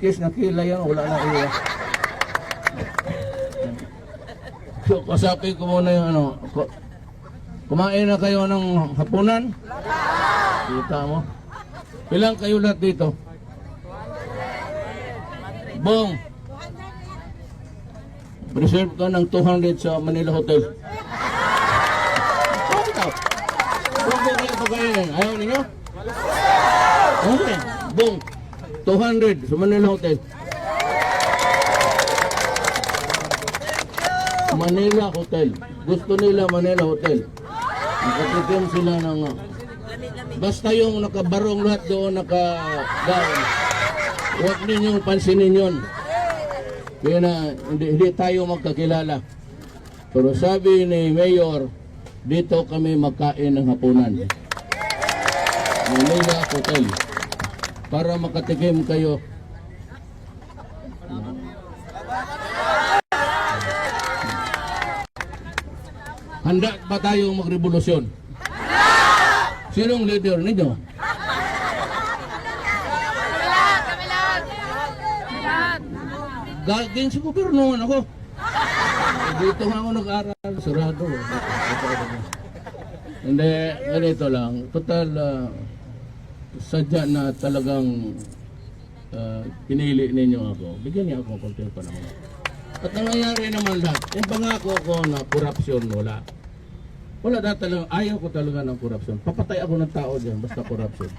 Kiss na kila yan, wala na iya. So, kasapin ko muna yung ano. ku- Kumain na kayo ng hapunan? Kita mo. Ilang kayo lahat dito? Bong. Reserve ka ng 200 sa Manila Hotel. Bakit daw? Kayo pagkain. Ayaw ninyo? Okay. Bong. 200 sa Manila Hotel. Manila Hotel. Gusto nila Manila Hotel. Nakatikim sila ng... uh, Basta yung nakabarong lahat doon, naka-gown. Huwag ninyong pansinin yun. Kaya na, hindi, hindi tayo magkakilala. Pero sabi ni Mayor, dito kami magkain ng hapunan. Manila Hotel. Para makatikim kayo. Handa ba tayong magrevolusyon? Sinong leader ninyo? Gagawin sa gobyerno ako. Dito nga ako nag-aral, sarado. Hindi, ganito lang. Total, ah, sadya na talagang ah, pinili ninyo ako. Bigyan niyo ako ng konting panahon. At nangyayari naman lahat. Yung pangako ko na korupsyon, wala. Wala na talaga, ayaw ko talaga ng korupsyon. Papatay ako ng tao dyan, basta korupsyon.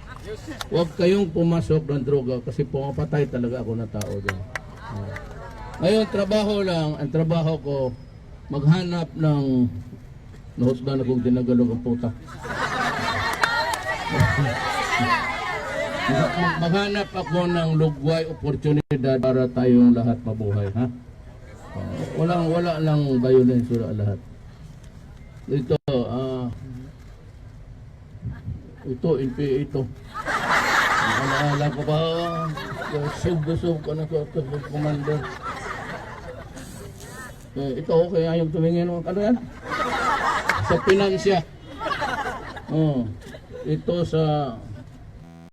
Huwag kayong pumasok ng droga kasi pumapatay talaga ako ng tao dyan. Ah. Ngayon, trabaho lang, ang trabaho ko, maghanap ng nahusga na kong tinagalog ang puta. Maghanap ako ng lugway oportunidad para tayong lahat mabuhay, ha? Ah, walang wala lang violence wala lahat. Ito, ah, ito, NPA ito. Alaala ko ba, sub-sub ka na ko, commander. Eh, ito, okay, ayaw tumingin mo. Ano yan? Sa finansya. Oh, ito sa